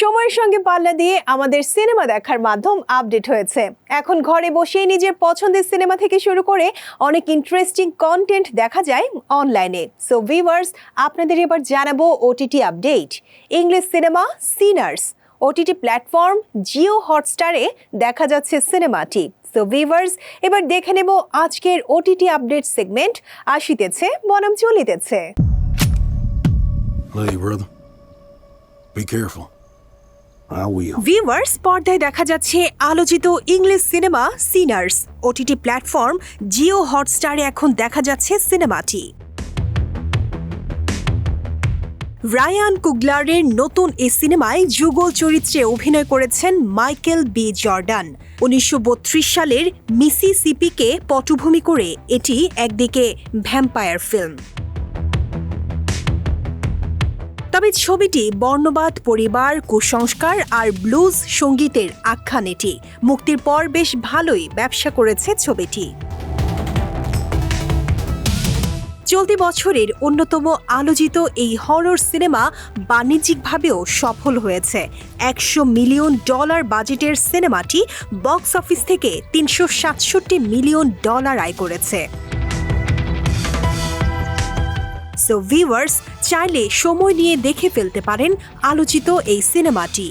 সময়ের সঙ্গে পাল্লা দিয়ে আমাদের সিনেমা দেখার মাধ্যম আপডেট হয়েছে। এখন ঘরে বসেই নিজের পছন্দের সিনেমা থেকে শুরু করে অনেক ইন্টারেস্টিং কন্টেন্ট দেখা যায় অনলাইনে সো ভিভার্স আপনাদের এবার জানাব OTT update English cinema Sinners OTT platform Jio হটস্টারে দেখা যাচ্ছে সিনেমাটি সো ভিভার্স এবার দেখে নেব আজকের ওটিটি আপডেট সেগমেন্ট আসিতেছে, বনাম চলিতেছে। Brother. Be careful. ভিউয়ার্স পর্দায় দেখা যাচ্ছে আলোচিত English cinema Sinners. OTT platform Jio হটস্টারে এখন দেখা যাচ্ছে সিনেমাটি। রায়ান কুগলারের নতুন এই সিনেমায় যুগল চরিত্রে অভিনয় করেছেন মাইকেল বি জর্ডান। উনিশশো বত্রিশ সালের মিসিসিপিকে পটভূমি করে এটি একদিকে ভ্যাম্পায়ার ফিল্ম। তবে ছবিটি বর্ণবাদ, পরিবার, কুসংস্কার আর ব্লুজ সঙ্গীতের আখ্যান এটি। মুক্তির পর বেশ ভালোই ব্যবসা করেছে ছবিটি। চলতি বছরের অন্যতম আলোচিত এই হরর সিনেমা বাণিজ্যিকভাবেও সফল হয়েছে। একশো মিলিয়ন ডলার বাজেটের সিনেমাটি বক্স অফিস থেকে তিনশো সাতষট্টি মিলিয়ন ডলার আয় করেছে। সো ভিউয়ার্স চাইলে সময় নিয়ে দেখে ফেলতে পারেন আলোচিত এই সিনেমাটি।